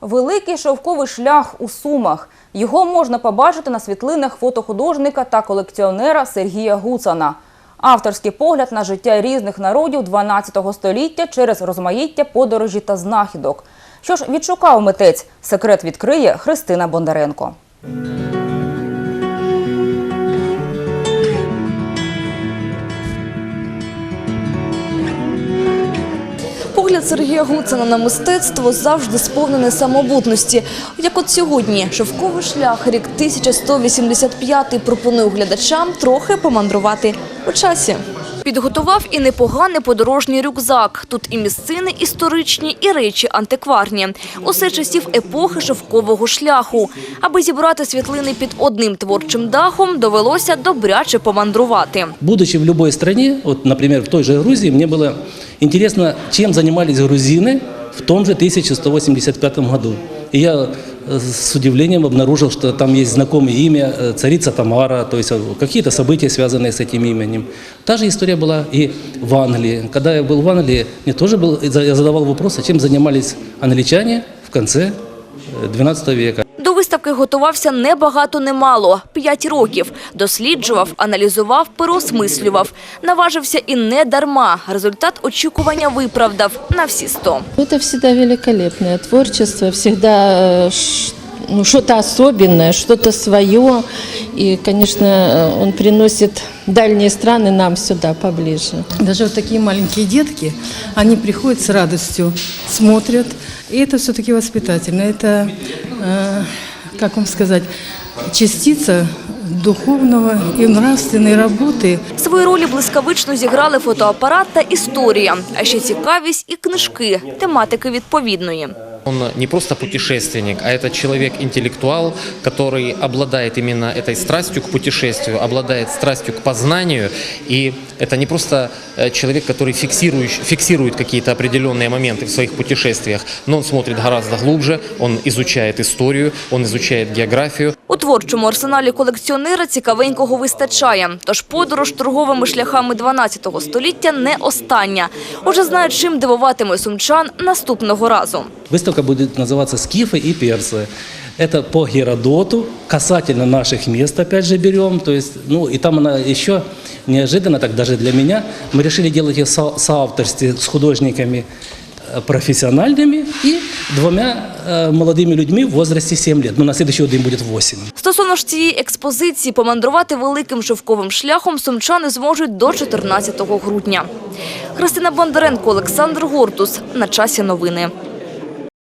Великий шовковий шлях у Сумах. Його можна побачити на світлинах фотохудожника та колекціонера Сергія Гуцана. Авторський погляд на життя різних народів 12 століття через розмаїття подорожі та знахідок. Що ж відшукав митець? Секрет відкриє Христина Бондаренко. Погляд Сергія Гуцина на мистецтво завжди сповнений самобутності. Як от сьогодні, шовковий шлях, рік 1185 пропонує глядачам трохи помандрувати у часі. Підготував і непоганий подорожній рюкзак. Тут і місцини історичні, і речі антикварні. Усе часів епохи шовкового шляху. Аби зібрати світлини під одним творчим дахом, довелося добряче помандрувати. Будучи в любой стране, вот, например, в той же Грузии, мне было интересно, чем занимались грузины в том же 1185 году. И я э, с удивлением обнаружил, что там есть знакомое имя э, царица Тамара, то есть э, какие-то события, связанные с этим именем. Та же история была и в Англии. Когда я был в Англии, мне тоже был, я задавал вопрос, а чем занимались англичане в конце э, 12 века. До виставки готувався не багато, не мало – п'ять років. Досліджував, аналізував, переосмислював. Наважився і не дарма. Результат очікування виправдав на всі сто. Это всегда великолепное творчество, всегда э, ш- ну, что-то особенное, что-то свое. И, конечно, э, он приносит дальние страны нам сюда поближе. Даже вот такие маленькие детки, они приходят с радостью, смотрят. И это все-таки воспитательно. Это, э, как вам сказать, частица духовного и нравственной работы Свої ролі блискавично зіграли фотоапарат та історія, а ще цікавість і книжки, тематики відповідної. Он не просто путешественник, а это человек-интеллектуал, который обладает именно этой страстью к путешествию, обладает страстью к познанию. И это не просто э, человек, который фиксирует, фиксирует какие-то определенные моменты в своих путешествиях, но он смотрит гораздо глубже, он изучает историю, он изучает географию. У творчому арсеналі колекціонера цікавенького вистачає. Тож подорож торговими шляхами 12 століття не остання. Уже знають, чим дивуватиме сумчан наступного разу. Выставка будет называться «Скифы и персы». Это по Геродоту, касательно наших мест, опять же, берем. То есть, ну, и там она еще неожиданно, так даже для меня, мы решили делать ее в со- соавторстве с художниками э, профессиональными и двумя э, молодыми людьми в возрасте 7 лет. Ну, на следующий год им будет 8. Стосовно ж цієї експозиції, помандрувати великим шовковим шляхом сумчани зможуть до 14 грудня. Христина Бондаренко, Олександр Гортус. На часі новини.